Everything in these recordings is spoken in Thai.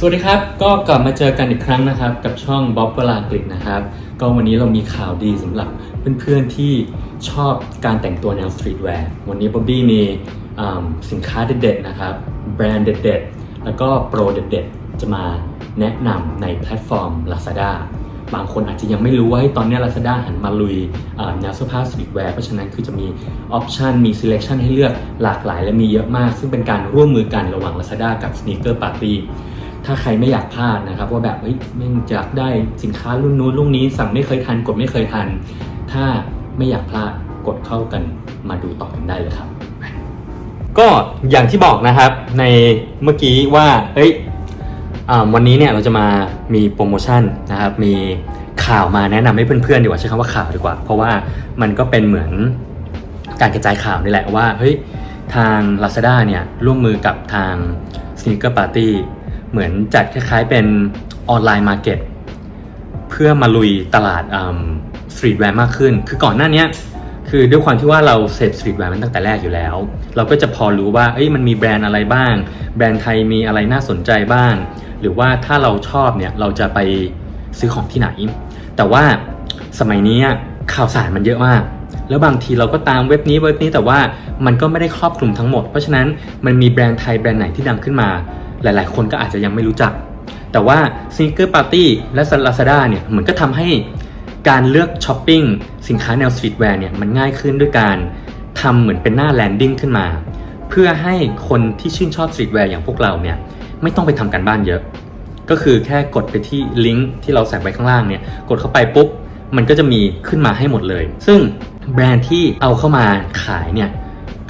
สวัสดีครับ ก็กลับมาเจอกันอีกครั้งนะครับ กับช่องบ๊อบเวลากลิกนะครับ ก็วันนี้เรามีข่าวดีสำหรับเพื่อนๆที่ชอบการแต่งตัวแนวสตรีทแวร์วันนี้บ๊อบบี้มีสินค้าเด็ดๆนะครับ แบรนด์เด็ดๆ แล้วก็โปรเด็ดๆ จะมาแนะนำในแพลตฟอร์ม Lazada บางคนอาจจะยังไม่รู้ว่าตอนนี้ Lazada หันมาลุยแนวเสื้อผ้าสตรีทแวร์เพราะฉะนั้นคือจะมีออปชันมี selection ให้เลือกหลากหลายและมีเยอะมาก ซึ่งเป็นการร่วมมือกันระหว่าง Lazada กับ Sneaker Party ถ้าใครไม่อยากพลาดนะครับว่าแบบเฮ้ยแม่งอยากได้สินค้ารุ่นนู้นรุ่นนี้สั่งไม่เคยทันกดไม่เคยทัน ถ้าไม่อยากพลาดกดเข้ากันมาดูต่อกันได้เลยครับ ก็อย่างที่บอกนะครับในเมื่อกี้ว่าเฮ้ยวันนี้เนี่ยเราจะมามีโปรโมชั่นนะครับมีข่าวมาแนะนำให้เพื่อนๆดีกว่าใช้คำว่าข่าวดีกว่า เพราะว่ามันก็เป็นเหมือนการกระจายข่าวนี่แหละว่าเฮ้ยทาง Lazada เนี่ยร่วมมือกับทาง Sneaker Party เหมือนจัดคล้ายๆเป็นออนไลน์มาร์เก็ตเพื่อมาลุยตลาดสตรีทแวร์มากขึ้น คือก่อนหน้านี้คือด้วยความที่ว่าเราเสพสตรีทแวร์มันตั้งแต่แรกอยู่แล้ว เราก็จะพอรู้ว่าเอ้ยมันมีแบรนด์อะไรบ้าง แบรนด์ไทยมีอะไรน่าสนใจบ้าง หรือว่าถ้าเราชอบเนี่ยเราจะไปซื้อของที่ไหน แต่ว่าสมัยนี้ข่าวสารมันเยอะมาก แล้วบางทีเราก็ตามเว็บนี้เว็บนี้แต่ว่ามันก็ไม่ได้ครอบคลุมทั้งหมด เพราะฉะนั้นมันมีแบรนด์ไทยแบรนด์ไหนที่ดังขึ้นมา หลายๆ คนก็อาจจะยังไม่รู้จัก แต่ว่า Sneaker Party และ Lazada เนี่ยเหมือนก็ทำให้การเลือกช้อปปิ้งสินค้าแนวสตรีทแวร์เนี่ยมันง่ายขึ้นด้วยการทำเหมือนเป็นหน้าแลนดิ้งขึ้นมา เพื่อให้คนที่ชื่นชอบสตรีทแวร์อย่างพวกเราเนี่ยไม่ต้องไปทำการบ้านเยอะ ก็คือแค่กดไปที่ลิงก์ที่เราใส่ไว้ข้างล่างเนี่ยกดเข้าไปปุ๊บมันก็จะมีขึ้นมาให้หมดเลย ซึ่งแบรนด์ที่เอาเข้ามาขายเนี่ย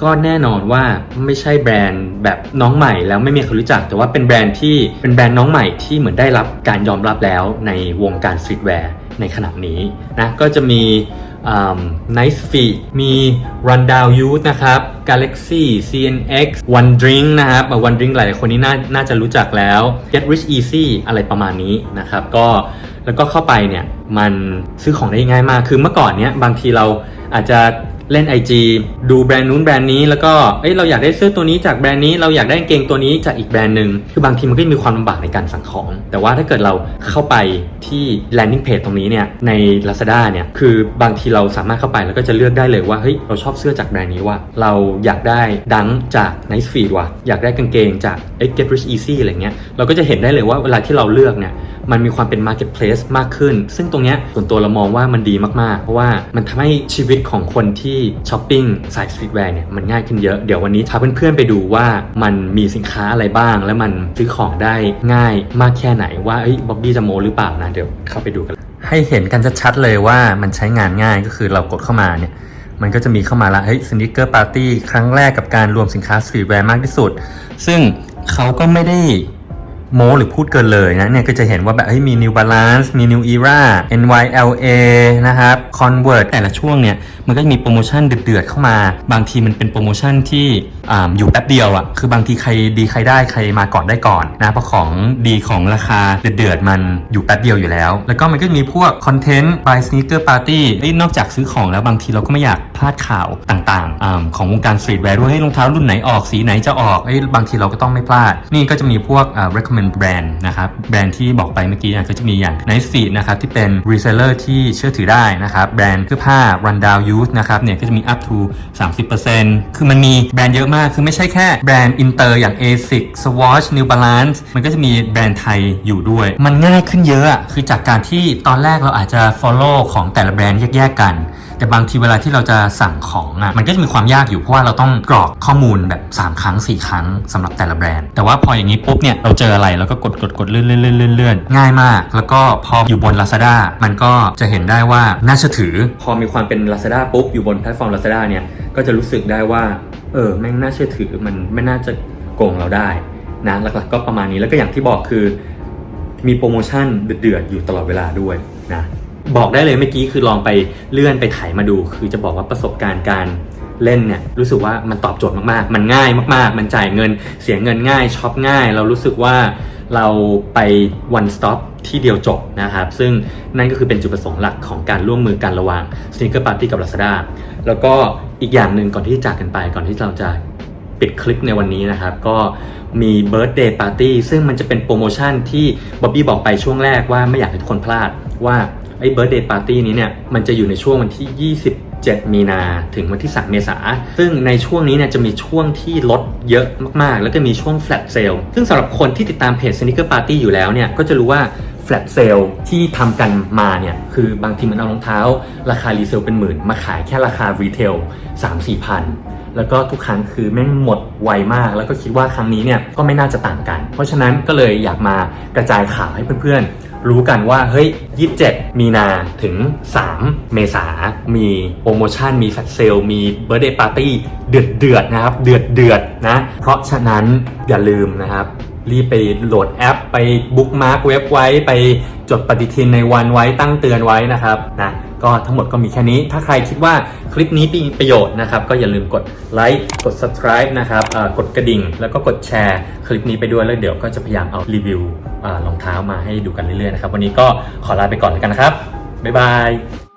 ก็แน่นอนว่าไม่ใช่แบรนด์แบบน้องใหม่แล้วไม่มีใครรู้จัก แต่ว่าเป็นแบรนด์ที่เป็นแบรนด์น้องใหม่ที่เหมือนได้รับการยอมรับแล้วในวงการสตรีทแวร์ในขณะนี้นะก็จะมี Nice Feet มี Rundown Youth นะครับ Galaxy CNX One Drink นะครับ One Drink หลายๆคนนี้น่าน่าจะรู้จักแล้ว Get Rich Easy อะไรประมาณนี้นะครับ ก็แล้วก็เข้าไปเนี่ยมันซื้อของได้ง่ายมาก คือเมื่อก่อนเนี้ยบางทีเราอาจจะ เล่น IG ดูแบรนด์นู้นแบรนด์นี้แล้วก็เอ้ยเราอยากได้เสื้อตัวนี้จากแบรนด์นี้เราอยากได้กางเกงตัวนี้จากอีกแบรนด์หนึ่งคือบางทีมันก็มีความลำบากในการสั่งของ แต่ว่าถ้าเกิดเราเข้าไปที่ landing page ตรงนี้เนี่ยใน Lazada เนี่ยคือบางทีเราสามารถเข้าไปแล้วก็จะเลือกได้เลยว่าเฮ้ยเราชอบเสื้อจากแบรนด์นี้ว่ะเราอยากได้ดังจาก Nice Feed ว่ะอยากได้กางเกงจาก Get Rich Easy อะไรเงี้ยเราก็จะเห็นได้เลยว่าเวลาที่เราเลือกเนี่ยมันมีความเป็น marketplace มากขึ้น ซึ่งตรงเนี้ยส่วนตัวเรามองว่ามันดีมากๆ เพราะว่ามันทำให้ชีวิตของคนที่ช้อปปิ้งสายสตรีทแวร์เนี่ยมันง่ายขึ้นเยอะเดี๋ยววันนี้พาเพื่อนๆไปดูว่ามันมีสินค้าอะไรบ้าง และมันซื้อของได้ง่ายมากแค่ไหนว่าเอ้ยบ๊อบบี้จะโมหรือเปล่านะเดี๋ยวเข้าไปดูกัน ให้เห็นกันชัดๆเลยว่ามันใช้งานง่ายก็คือเรากดเข้ามาเนี่ยมันก็จะมีเข้ามาละเฮ้ยสนิเกอร์ปาร์ตี้ครั้งแรกกับการรวมสินค้าสตรีทแวร์มากที่สุด ซึ่งเขาก็ไม่ได้ โมหรือพูดเกินเลยนะเนี่ยก็จะเห็นว่าแบบเฮ้ยมี New Balance มี New Era NYLA นะครับ Convert แต่ละช่วงเนี่ย มันก็จะมีโปรโมชั่นเดือดๆเข้ามา บางทีมันเป็นโปรโมชั่นที่ออยู่แป๊บเดียวอะ่ะ คือบางทีใครดีใครได้ใครมาก่อนได้ก่อนนะเพราะของดีของราคาเดือดๆมันอยู่แป๊บเดียวอยู่แล้ว แล้วก็มันก็จะมีพวกคอนเทนต์ by sneaker party เอ้นอกจากซื้อของแล้วบางทีเราก็ไม่อยากพลาดข่าวต่างๆอของวงการสตรีทแวร์ด้วยเฮ้รองเท้ารุ่นไหนออกสีไหนจะออกอ้ยบางทีเราก็ต้องไม่พลาด นี่ก็จะมีพวกอ่า recommend brand นะครับแบรนด์ที่บอกไปเมื่อกี้อะก็จะมีอย่าง Nice Feet นะครับที่เป็น reseller ที่เชื่อถือได้นะครับแบรนด์เสื้อผ้า Rundown Youth นะครับเนี่ยก็จะมี up to 30%คือมันมีแบรนด์เยอะมากคือไม่ใช่แค่แบรนด์อินเตอร์อย่าง ASICS Swatch New Balance มันก็จะมีแบรนด์ไทยอยู่ด้วย มันง่ายขึ้นเยอะอะคือจากการที่ตอนแรกเราอาจจะ follow ของแต่ละแบรนด์แยกๆกัน แต่บางทีเวลาที่เราจะสั่งของอะมันก็จะมีความยากอยู่เพราะว่าเราต้องกรอกข้อมูลแบบ 3 ครั้ง 4 ครั้งสำหรับแต่ละแบรนด์ แต่ว่าพออย่างนี้ปุ๊บเนี่ยเราเจออะไรเราก็กดกดกดเลื่อนเลื่อนเลื่อนเลื่อนเลื่อนง่ายมาก แล้วก็พออยู่บน Lazada มันก็จะเห็นได้ว่าน่าเชื่อถือ พอมีความเป็น Lazada ปุ๊บอยู่บนแพลตฟอร์ม Lazada เนี่ยก็จะรู้สึกได้ว่าเออแม่งน่าเชื่อถือมันไม่น่าจะโกงเราได้นะหลักๆ ก็ประมาณนี้แล้วก็อย่างที่บอกคือมีโปรโมชั่นเดือดๆอยู่ตลอดเวลาด้วยนะ บอกได้เลยเมื่อกี้คือลองไปเลื่อนไปไถมาดู คือจะบอกว่าประสบการณ์การเล่นเนี่ยรู้สึกว่ามันตอบโจทย์มากๆ มันง่ายมากๆ มันจ่ายเงินเสียเงินง่ายช็อปง่าย เรารู้สึกว่าเราไป one stop ที่เดียวจบนะครับ ซึ่งนั่นก็คือเป็นจุดประสงค์หลักของการร่วมมือกันระหว่าง Sneaker Party กับ Lazada แล้วก็อีกอย่างหนึ่งก่อนที่จะจากกันไปก่อนที่เราจะปิดคลิปในวันนี้นะครับ ก็มี Birthday Party ซึ่งมันจะเป็นโปรโมชั่นที่บ๊อบบี้บอกไปช่วงแรกว่าไม่อยากให้ทุกคนพลาดว่า ไอ้ Birthday Party นี้เนี่ยมันจะอยู่ในช่วงวันที่ 27 มีนาถึงวันที่ 3 เมษา ซึ่งในช่วงนี้เนี่ยจะมีช่วงที่ลดเยอะมากๆ แล้วก็มีช่วง flat sale ซึ่งสำหรับคนที่ติดตามเพจ Sneaker Party อยู่แล้วเนี่ยก็จะรู้ว่าแฟลตเซลที่ทำกันมาเนี่ย คือบางทีมันเอารองเท้า ราคารีเซลเป็นหมื่น มาขายแค่ราคารีเทล3 4พันแล้วก็ทุกครั้งคือแม่งหมดไวมาก แล้วก็คิดว่าครั้งนี้เนี่ยก็ไม่น่าจะต่างกัน เพราะฉะนั้นก็เลยอยากมากระจายข่าวให้เพื่อนๆ รู้กันว่าเฮ้ย 27 มีนาถึง 3 เมษา มีโปรโมชั่น มีแฟลชเซลมีเบอร์เดย์ปาร์ตี้เดือดเดือดนะครับ เดือดเดือดนะ เพราะฉะนั้นอย่าลืมนะครับ รีบไปโหลดแอป ไปบุ๊กมาร์กเว็บไว้ ไปจดปฏิทินในวันไว้ตั้งเตือนไว้นะครับนะก็ทั้งหมดก็มีแค่นี้ ถ้าใครคิดว่าคลิปนี้มีประโยชน์นะครับ ก็อย่าลืมกดไลค์ กด subscribe นะครับอ่ากดกระดิ่ง แล้วก็กดแชร์คลิปนี้ไปด้วย แล้วเดี๋ยวก็จะพยายามเอารีวิวรองเท้ามาให้ดูกันเรื่อยๆนะครับ วันนี้ก็ขอลาไปก่อนแล้วกันนะครับ บ๊ายบาย